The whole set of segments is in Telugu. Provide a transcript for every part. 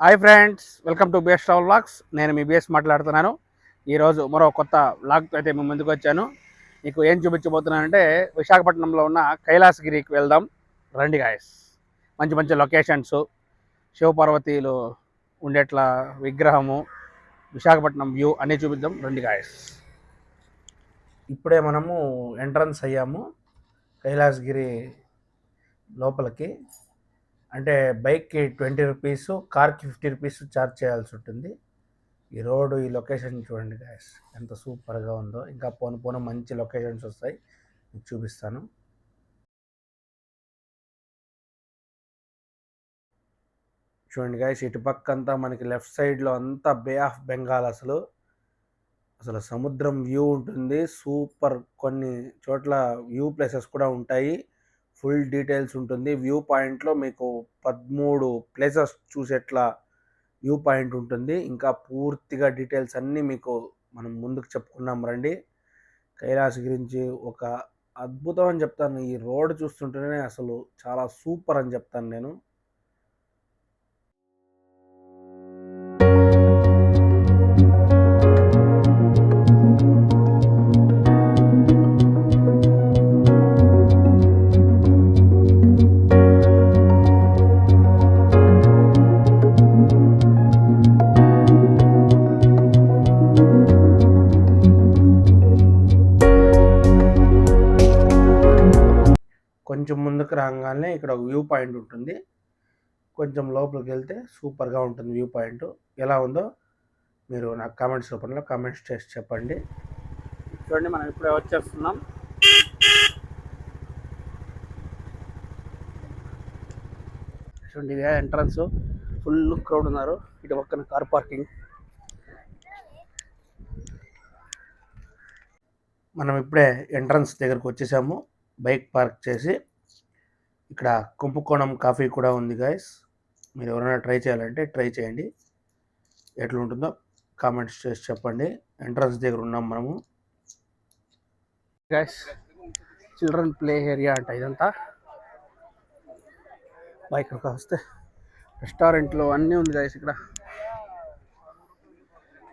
Hi friends welcome to BS travel blogs నేను మీ బిఎస్ మాట్లాడుతున్నాను. ఈరోజు మరో కొత్త బ్లాగ్తో అయితే మీ ముందుకు వచ్చాను. మీకు ఏం చూపించబోతున్నానంటే విశాఖపట్నంలో ఉన్న కైలాసగిరికి వెళ్దాం. రండి గాయస్ మంచి మంచి లొకేషన్స్ శివపార్వతీలు ఉండేట్ల విగ్రహము విశాఖపట్నం వ్యూ అన్నీ చూపిద్దాం. రండి గాయస్ ఇప్పుడే మనము ఎంట్రన్స్ అయ్యాము కైలాసగిరి లోపలికి. అంటే బైక్కి ట్వంటీ రూపీస్ కార్కి ఫిఫ్టీ రూపీస్ ఛార్జ్ చేయాల్సి ఉంటుంది. ఈ రోడ్డు ఈ లొకేషన్ చూడండి గాయస్ ఎంత సూపర్గా ఉందో. ఇంకా పోను పోను మంచి లొకేషన్స్ వస్తాయి. చూపిస్తాను. చూడండి గాయస్ ఇటు పక్క అంతా మనకి లెఫ్ట్ సైడ్లో అంతా బే ఆఫ్ బెంగాల్ అసలు. అసలు సముద్రం వ్యూ ఉంటుంది. సూపర్ కొన్ని చోట్ల వ్యూ ప్లేసెస్ కూడా ఉంటాయి. ఫుల్ డీటెయిల్స్ ఉంటుంది. వ్యూ పాయింట్లో మీకు పదమూడు ప్లేసెస్ చూసేట్లా వ్యూ పాయింట్ ఉంటుంది. ఇంకా పూర్తిగా డీటెయిల్స్ అన్నీ మీకు మనం ముందుకు చెప్పుకున్నాం రండి. కైలాస గురించి ఒక అద్భుతం అని చెప్తాను. ఈ రోడ్ చూస్తుంటేనే అసలు చాలా సూపర్ అని చెప్తాను నేను. కొంచెం ముందుకు రాగానే ఇక్కడ ఒక వ్యూ పాయింట్ ఉంటుంది. కొంచెం లోపలికి వెళ్తే సూపర్గా ఉంటుంది వ్యూ పాయింట్. ఎలా ఉందో మీరు నాకు కామెంట్స్ రూపంలో కామెంట్స్ చేసి చెప్పండి. చూడండి మనం ఇప్పుడే వచ్చేస్తున్నాం. చూడండి ఇదే ఎంట్రన్స్. ఫుల్ క్రౌడ్ ఉన్నారు. ఇటు పక్కన కార్ పార్కింగ్. మనం ఇప్పుడే ఎంట్రన్స్ దగ్గరకు వచ్చేసాము. బైక్ పార్క్ చేసి ఇక్కడ కుంభకోణం కాఫీ కూడా ఉంది గాయస్ మీరు ఎవరైనా ట్రై చేయాలంటే ట్రై చేయండి. ఎట్లా ఉంటుందో కామెంట్స్ చేసి చెప్పండి. ఎంట్రన్స్ దగ్గర ఉన్నాం మనము. గాయస్ చిల్డ్రన్ ప్లే ఏరియా అంట ఇదంతా. బైక్ వస్తే రెస్టారెంట్లో అన్నీ ఉంది గాయస్ ఇక్కడ.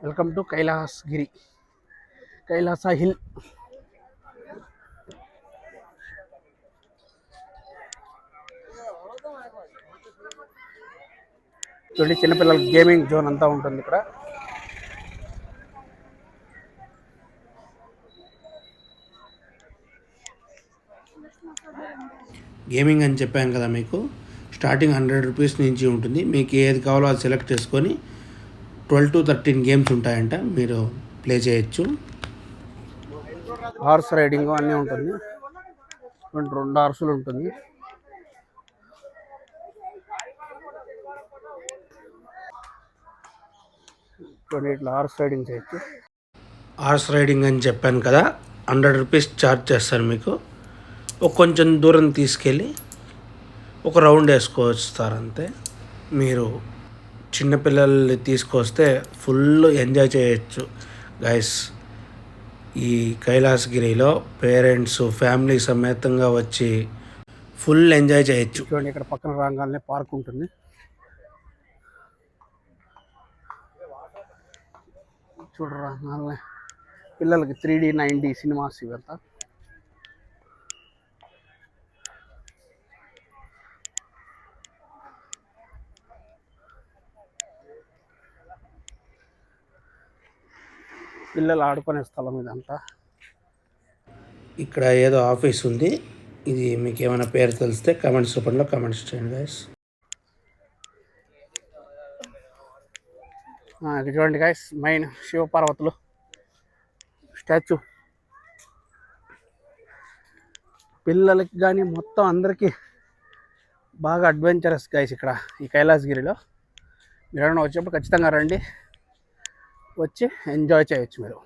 Welcome to Kailasgiri Kailasa hill చూడండి చిన్నపిల్లల గేమింగ్ జోన్ అంతా ఉంటుంది ఇక్కడ. గేమింగ్ అని చెప్పాను కదా మీకు. స్టార్టింగ్ హండ్రెడ్ రూపీస్ నుంచి ఉంటుంది. మీకు ఏది కావాలో అది సెలెక్ట్ చేసుకొని ట్వెల్వ్ టు థర్టీన్ గేమ్స్ ఉంటాయంట. మీరు ప్లే చేయొచ్చు. హార్స్ రైడింగ్ అన్నీ ఉంటుంది. రెండు హార్సులు ఉంటుంది. కొన్ని ఇట్లా హార్స్ రైడింగ్ చేయొచ్చు. హార్స్ రైడింగ్ అని చెప్పాను కదా హండ్రెడ్ రూపీస్ ఛార్జ్ చేస్తారు మీకు. ఒక కొంచెం దూరం తీసుకెళ్ళి ఒక రౌండ్ వేసుకోవస్తారు అంతే మీరు చిన్నపిల్లల్ని తీసుకొస్తే ఫుల్ ఎంజాయ్ చేయొచ్చు. గైస్ ఈ కైలాసగిరిలో పేరెంట్స్ ఫ్యామిలీ సమేతంగా వచ్చి ఫుల్ ఎంజాయ్ చేయొచ్చు. చూడండి ఇక్కడ పక్కన రాగానే పార్క్ ఉంటుంది. చూడరా నాలుగు పిల్లలకి three D nine D cinemas ఇవంతా పిల్లలు ఆడుకునే స్థలం ఇదంతా. ఇక్కడ ఏదో ఆఫీస్ ఉంది. ఇది మీకు ఏమైనా పేరు తెలిస్తే కామెంట్స్ రూపంలో కామెంట్స్ చేయండి గైస్ ఇక్కడ చూడండి గైస్ మెయిన్ శివపార్వతులు. స్టాచ్యూ పిల్లలకి కానీ మొత్తం అందరికీ బాగా అడ్వెంచరస్ గైస్ ఇక్కడ ఈ కైలాసగిరిలో. మీరు ఏమైనా వచ్చినప్పుడు ఖచ్చితంగా రండి. వచ్చి ఎంజాయ్ చేయొచ్చు మీరు.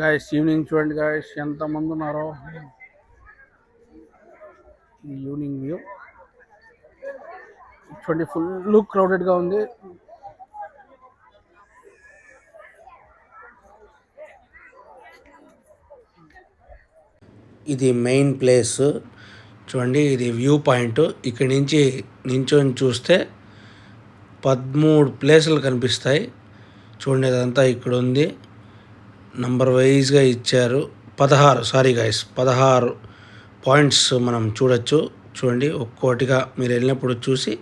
గాయస్ ఈవినింగ్ చూడండి గాయస్ ఎంతమంది ఉన్నారో. ఈవినింగ్ వ్యూ చూడండి ఫుల్ క్రౌడెడ్గా ఉంది. ఇది మెయిన్ ప్లేస్ చూడండి ఇది వ్యూ పాయింట్ ఇక్కడి నుంచి నించొని చూస్తే పదమూడు ప్లేసులు కనిపిస్తాయి. చూడండి అదంతా ఇక్కడ ఉంది. నంబర్ వైజ్గా ఇచ్చారు. పదహారు సారీ గైస్ పదహారు. పాయింట్స్ మనం చూడొచ్చు. చూడండి ఒక్కోటిగా మీరు వెళ్ళినప్పుడు చూసి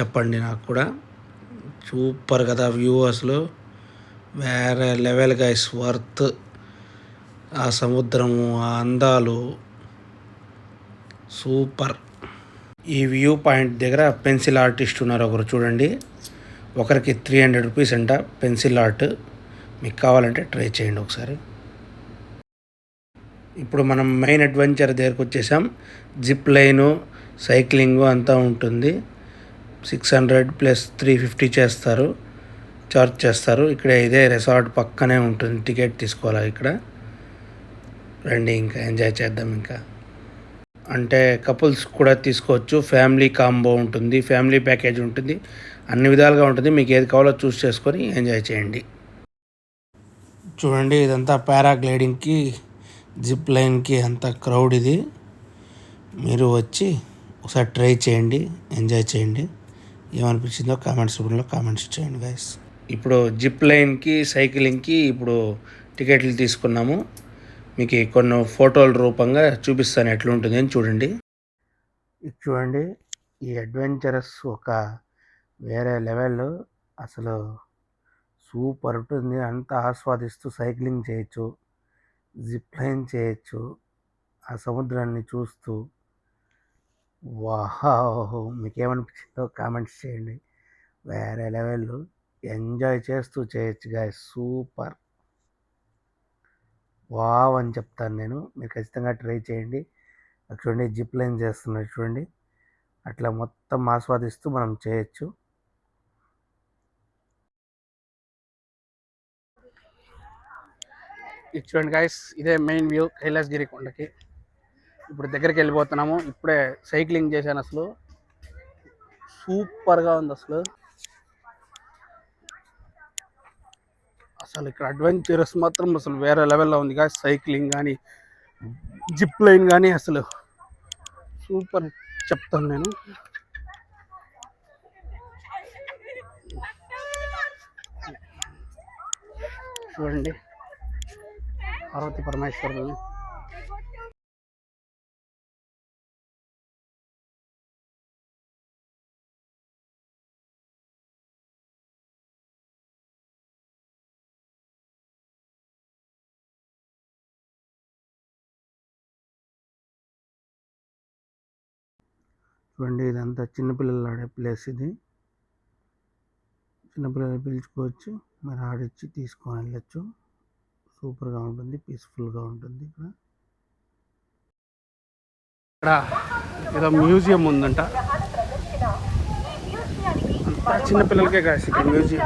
చెప్పండి నాకు కూడా. సూపర్ కదా వ్యూ అసలు. వేరే లెవెల్ గైస్ వర్త్ ఆ సముద్రము ఆ అందాలు. సూపర్. ఈ వ్యూ పాయింట్ దగ్గర పెన్సిల్ ఆర్టిస్ట్ ఉన్నారు ఒకరు చూడండి. ఒకరికి త్రీ హండ్రెడ్ రూపీస్ అంట పెన్సిల్ ఆర్ట్. మీకు కావాలంటే ట్రై చేయండి ఒకసారి. ఇప్పుడు మనం మెయిన్ అడ్వెంచర్ దగ్గరకు వచ్చేసాం. జిప్ లైను సైక్లింగ్ అంతా ఉంటుంది. Six hundred plus three fifty చేస్తారు. చార్జ్ చేస్తారు. ఇక్కడ ఇదే రిసార్ట్ పక్కనే ఉంటుంది. టికెట్ తీసుకోవాలి ఇక్కడ? రండి ఇంకా ఎంజాయ్ చేద్దాం ఇంకా. అంటే కపుల్స్ కూడా తీసుకోవచ్చు. ఫ్యామిలీ కాంబో ఉంటుంది. ఫ్యామిలీ ప్యాకేజ్ ఉంటుంది. అన్ని విధాలుగా ఉంటుంది. మీకు ఏది కావాలో చూస్ చేసుకొని ఎంజాయ్ చేయండి. చూడండి ఇదంతా పారాగ్లైడింగ్కి జిప్ లైన్కి అంత క్రౌడ్ ఇది. మీరు వచ్చి ఒకసారి ట్రై చేయండి ఎంజాయ్ చేయండి. ఏమనిపించిందో కామెంట్స్ రూపంలో కామెంట్స్ చేయండి గైస్ ఇప్పుడు జిప్ లైన్కి సైక్లింగ్కి ఇప్పుడు టికెట్లు తీసుకున్నాము. మీకు కొన్ని ఫోటోల రూపంగా చూపిస్తాను ఎట్లుంటుంది అని చూడండి. ఇది చూడండి ఈ అడ్వెంచరస్ ఒక వేరే లెవెల్. అసలు సూపర్ ఉంటుంది. అంతా ఆస్వాదిస్తూ సైక్లింగ్ చేయొచ్చు. జిప్ లైన్ చేయొచ్చు. ఆ సముద్రాన్ని చూస్తూ వాహ్ మీకు ఏమనిపించిందో కామెంట్స్ చేయండి. వేరే లెవెల్. ఎంజాయ్ చేస్తూ చేయొచ్చు గాయ సూపర్. వావ్ అని చెప్తాను నేను. మీరు ఖచ్చితంగా ట్రై చేయండి. చూడండి జిప్ లైన్ చేస్తున్నారు చూడండి. అట్లా మొత్తం ఆస్వాదిస్తూ మనం చేయొచ్చు. ఇది చూడండి గాయస్ ఇదే మెయిన్ వ్యూ కైలాసగిరి కొండకి. ఇప్పుడు దగ్గరికి వెళ్ళిపోతున్నాము. ఇప్పుడే సైక్లింగ్ చేశాను అసలు. సూపర్గా ఉంది అసలు. అసలు ఇక్కడ అడ్వెంచరస్ మాత్రం అసలు వేరే లెవెల్లో ఉంది కానీ సైక్లింగ్ కానీ జిప్ లైన్ కానీ అసలు. సూపర్ చెప్తాను నేను. చూడండి. పార్వతి పరమేశ్వరుని. చూడండి ఇదంతా చిన్నపిల్లలు ఆడే ప్లేస్ ఇది. చిన్నపిల్లలు పిలుచుకోవచ్చు మరి ఆడిచ్చి తీసుకొని వెళ్ళచ్చు. సూపర్గా ఉంటుంది పీస్ఫుల్గా ఉంటుంది ఇక్కడ. ఇక్కడ ఏదో మ్యూజియం ఉందంట. అంతా చిన్నపిల్లలకే కాసి ఇక్కడ మ్యూజియం.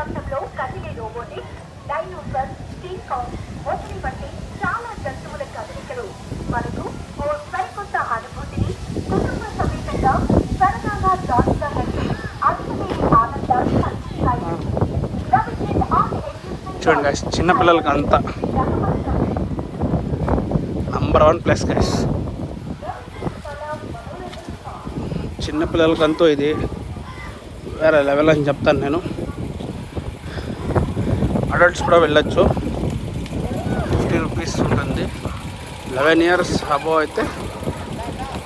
చాలా జంతువుల కదలికలు. మనకు ఓ సరికొత్త చూడండి గాయస్ చిన్నపిల్లలకి అంతా నంబర్ వన్ ప్లస్ గాయస్ చిన్నపిల్లలకంతా ఇది వేరే లెవెల్ అని చెప్తాను నేను. అడల్ట్స్ కూడా వెళ్ళచ్చు. ఫిఫ్టీ రూపీస్ ఉంటుంది. లెవెన్ ఇయర్స్ అబోవ్ అయితే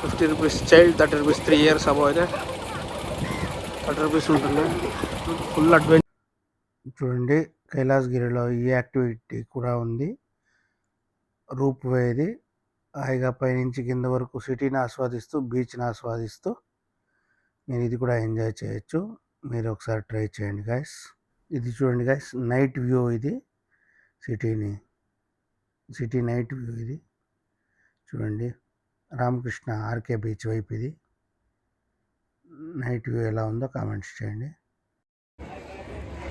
fifty rupees child thirty rupees three years above అయితే థర్టీ రూపీస్ ఉంటుంది. ఫుల్ అడ్వెంచర్ చూడండి. కైలాసగిరిలో ఈ యాక్టివిటీ కూడా ఉంది. రూప్ వేది. హాయిగా పైనుంచి కింద వరకు సిటీని ఆస్వాదిస్తూ బీచ్ని ఆస్వాదిస్తూ మీరు ఇది కూడా ఎంజాయ్ చేయొచ్చు. మీరు ఒకసారి ట్రై చేయండి గాయస్. ఇది చూడండి గాయస్ నైట్ వ్యూ ఇది. సిటీని సిటీ నైట్ వ్యూ ఇది. చూడండి రామకృష్ణ ఆర్కే బీచ్ వైపు ఇది. నైట్ వ్యూ ఎలా ఉందో కామెంట్స్ చేయండి.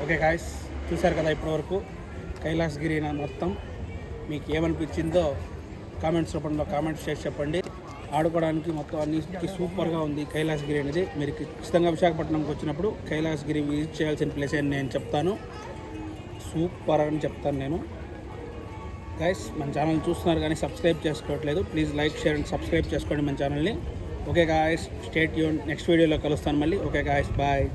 ఓకే గాయస్ చూశారు కదా ఇప్పటివరకు కైలాసగిరి మొత్తం. మీకు ఏమనిపించిందో కామెంట్స్ రూపంలో కామెంట్స్ చేసి చెప్పండి. ఆడుకోవడానికి మొత్తం అన్నిటికీ సూపర్గా ఉంది కైలాసగిరి అనేది. మీరు ఖచ్చితంగా విశాఖపట్నంకి వచ్చినప్పుడు కైలాసగిరి విజిట్ చేయాల్సిన ప్లేస్ అని నేను చెప్తాను. సూపర్ అని చెప్తాను నేను. గైస్ మన ఛానల్ చూస్తున్నారు కానీ సబ్స్క్రైబ్ చేసుకోవట్లేదు. Please like share and subscribe చేసుకోండి మన ఛానల్ని ఓకే గాయస్ స్టేట్ యూన్ నెక్స్ట్ వీడియోలో కలుస్తాను మళ్ళీ. Okay guys bye